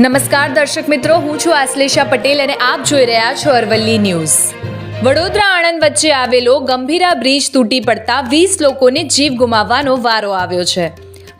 નમસ્કાર દર્શક મિત્રો, હું છું આશ્લેષા પટેલ અને આપ જોઈ રહ્યા છો અરવલ્લી ન્યૂઝ. વડોદરા આણંદ વચ્ચે આવેલો ગંભીરા બ્રિજ તૂટી પડતા વીસ લોકોને જીવ ગુમાવવાનો વારો આવ્યો છે.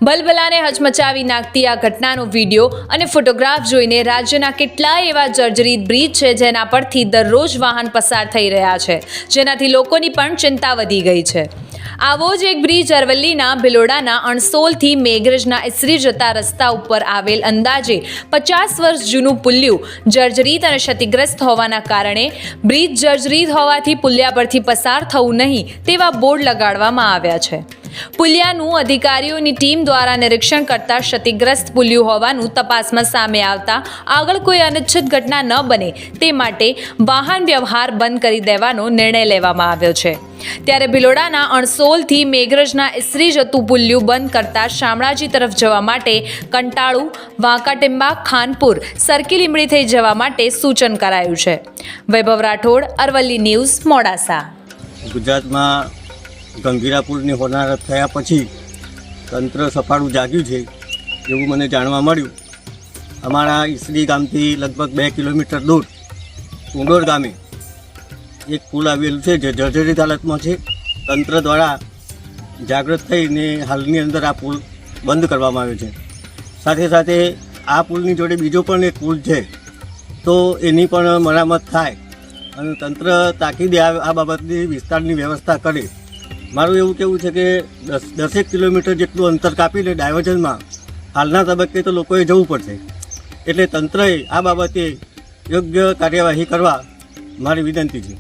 બલબલાને હચમચાવી નાખતી આ ઘટનાનો વીડિયો અને ફોટોગ્રાફ જોઈને રાજ્યના કેટલાય એવા જર્જરિત બ્રિજ છે જેના પરથી દરરોજ વાહન પસાર થઈ રહ્યા છે. જેનાથી લોકોની પણ ચિંતા વધી ગઈ છે. આવો જ એક બ્રિજ અરવલ્લીના ભિલોડાના અણસોલથી મેઘરજના ઇસરી જતા રસ્તા ઉપર આવેલ અંદાજે પચાસ વર્ષ જૂનું પુલ્યું જર્જરિત અને ક્ષતિગ્રસ્ત હોવાના કારણે બ્રિજ જર્જરિત હોવાથી પુલિયા પરથી પસાર થવું નહીં તેવા બોર્ડ લગાડવામાં આવ્યા છે. પુલિયાનું અધિકારીઓની ટીમ દ્વારા નિરીક્ષણ કરતા ક્ષતિગ્રસ્ત પુલિયું હોવાનું તપાસમાં સામે આવતા આગળ કોઈ અનિચ્છિત ઘટના ન બને તે માટે વાહન વ્યવહાર બંધ કરી દેવાનો નિર્ણય લેવામાં આવ્યો છે. ત્યારે ભિલોડાના અણસોલથી મેઘરજના ઇસરી જતું પુલ્યું બંધ કરતા શામળાજી તરફ જવા માટે કંટાળુ વાંકાટિંબા ખાનપુર સરકી લીમડી થઈ જવા માટે સૂચન કરાયું છે. વૈભવ રાઠોડ, અરવલ્લી ન્યૂઝ, મોડાસા. ગુજરાતમાં ગંભીરા પુલની હોનારત થયા પછી તંત્ર સફાળું જાગ્યું છે એવું મને જાણવા મળ્યું. અમારા ઈસરી ગામથી લગભગ બે કિલોમીટર દૂર કુંડોર ગામે એક પુલ આવેલું છે, જે જર્જરિત હાલતમાં છે. તંત્ર દ્વારા જાગૃત થઈને હાલની અંદર આ પુલ બંધ કરવામાં આવ્યો છે. સાથે સાથે આ પુલની જોડે બીજો પણ એક પુલ છે. તો એની પણ મરામત થાય અને તંત્ર તાકીદે આ બાબતની વિસ્તારની વ્યવસ્થા કરે. મારું એવું કહેવું છે કે દસ દસેક કિલોમીટર જેટલું અંતર કાપીને ડાયવર્ઝનમાં હાલના તબક્કે તો લોકોએ જવું પડશે. એટલે તંત્રએ આ બાબતે યોગ્ય કાર્યવાહી કરવા મારી વિનંતી છે.